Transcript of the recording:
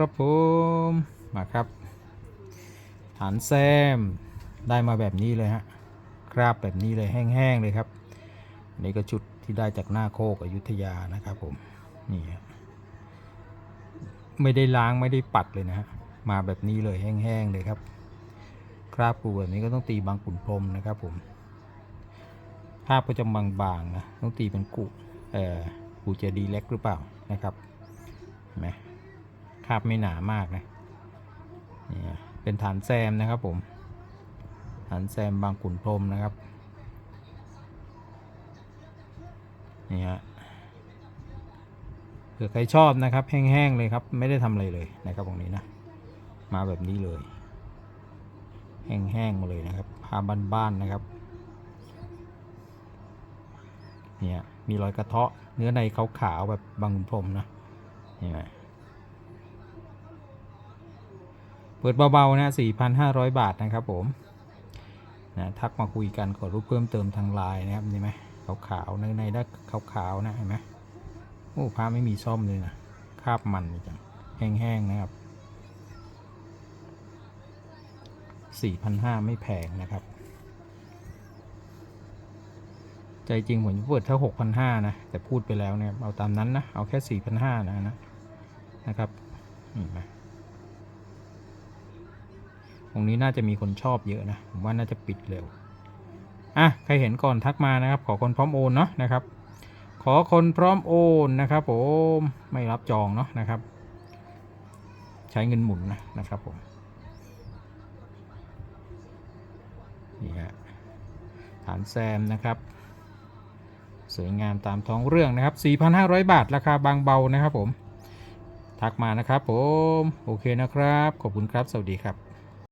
ครับผม มาครับ ฐานแซมได้มาแบบนี้เลยฮะ คราบแบบนี้เลยแห้งๆเลยครับนนี้ก็ชุดที่ได้จากหน้าโคกอยุธยานะครับผม นี่ฮะไม่ได้ล้างไม่ได้ปัดเลยนะฮะ มาแบบนี้เลยแห้งๆเลยครับ คราบปูแบบนี้ก็ต้องตีบางขุนพรมนะครับผมภาพก็จะบางๆนะ ต้องตีเป็นกุเอ่อปูเจดีเล็กหรือเปล่านะครับเห็นไหม คราบไม่หนามากนะนี่ฮะเป็นฐานแซมนะครับผม ฐานแซมบางขุนพรมนะครับ นี่ฮะเผื่อใครชอบนะครับ แห้งๆเลยครับ ไม่ได้ทำอะไรเลยนะครับตรงนี้นะ มาแบบนี้เลย แห้งๆมาเลยนะครับผ้าบ้านๆนะครับเนี่ยมีรอยกระเทาะเนื้อในขาวๆแบบบางขุนพรมนะเห็นไหม เปิดเบาๆนะ4,500 บาทนะครับผมนะทักมาคุยกันขอรูปเพิ่มเติมทางไลน์นะครับเห็นไหมขาวๆเนื้อในได้ขาวๆนะเห็นไหมโอ้ผ้าไม่มีซ่อมเลยนะคาบมันจังแห้งๆนะครับ4,500ไม่แพงนะครับ ใจจริงผมจะเปิดถ้า6,500นะ แต่พูดไปแล้วเนี่ยเอาตามนั้นนะ เอาแค่4,500นะนะนะครับนี่นะ รงนี้น่าจะมีคนชอบเยอะนะ ผมว่าน่าจะปิดเร็ว อะ ใครเห็นก่อนทักมานะครับ ขอคนพร้อมโอนเนาะนะครับ ขอคนพร้อมโอนนะครับผม ไม่รับจองเนาะนะครับ ใช้เงินหมุนนะนะครับผม นี่ฮะฐานแซมนะครับ สวยงามตามท้องเรื่องนะครับ 4,500 บาทราคาบางเบานะครับผมทักมานะครับผม โอเคนะครับ ขอบคุณครับ สวัสดีครับ